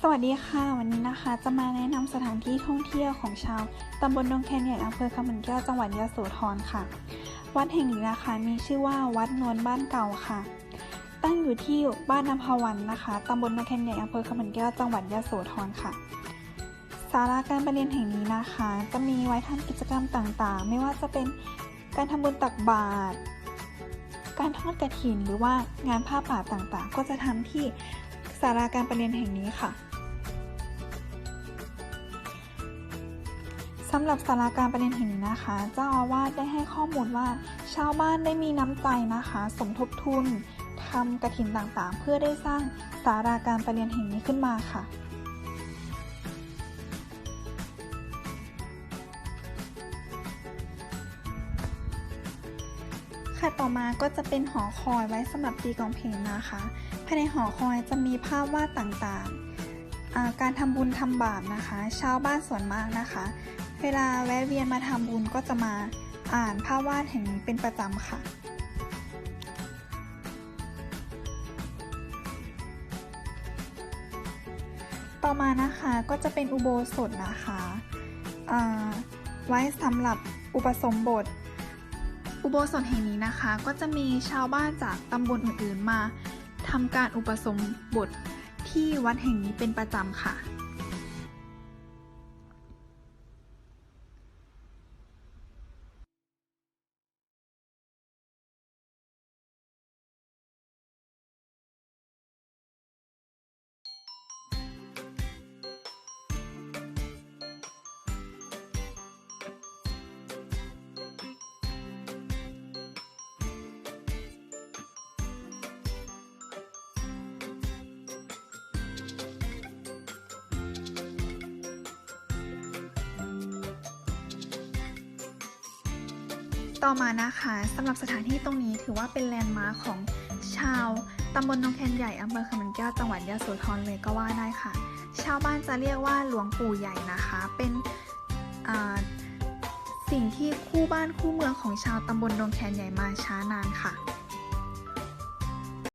สวัสดีค่ะ วันนี้นะคะ จะมาแนะนำสถานที่ท่องเที่ยวของชาวตำบลดงแคนใหญ่อำเภอคำมือนแก้วจังหวัดยะโสธรค่ะ วัดแห่งนี้นะคะมีชื่อว่าวัดนวลบ้านเก่าค่ะ ตั้งอยู่ที่บ้านนภวันนะคะตำบลดงแคนใหญ่อำเภอคำมือนแก้วจังหวัดยะโสธรค่ะศาลาการประเรียนแห่งนี้นะคะ จะมีไว้ทำกิจกรรมต่างๆ ไม่ว่าจะเป็นการทำบุญตักบาตรการทอดกระถินหรือว่างานผ้าป่าต่างๆ ก็จะทำที่ศาลาการประเรียนแห่งนี้ค่ะำหรับสาราการประเด็นแห่งนี้นะคะ เจ้าอาวาสได้ให้ข้อมูลว่า ชาวบ้านได้มีน้ำใจนะคะ สมทบทุนทำกระถินต่างๆ เพื่อได้สร้างสาราการประเรียนแห่งนี้ขึ้นมาค่ะค่ะต่อมาก็จะเป็นหอคอยไว้สำหรับตีกองเพลงนะคะ ภายในหอคอยจะมีภาพวาดต่างๆ การทำบุญทำบาปนะคะ ชาวบ้านส่วนมากนะคะ เวลาแวะเวียนมาทำบุญก็จะมาอ่านภาพวาดแห่งนี้เป็นประจำค่ะ ต่อมานะคะก็จะเป็นอุโบสถนะคะไว้สำหรับอุปสมบท อุโบสถแห่งนี้นะคะ ก็จะมีชาวบ้านจากตำบลอื่นๆมาทำการอุปสมบทที่วัดแห่งนี้เป็นประจำค่ะ ต่อมานะคะสำหรับสถานที่ตรงนี้ถือว่าเป็นแลนด์มาร์คของชาวตำบลนงแคนใหญ่อำเภอขมันแก้วจังหวัดยะโสธรเลยก็ว่าได้ค่ะ ชาวบ้านจะเรียกว่าหลวงปู่ใหญ่นะคะ เป็นสิ่งที่คู่บ้านคู่เมืองของชาวตำบลดงแคนใหญ่มาช้านานค่ะ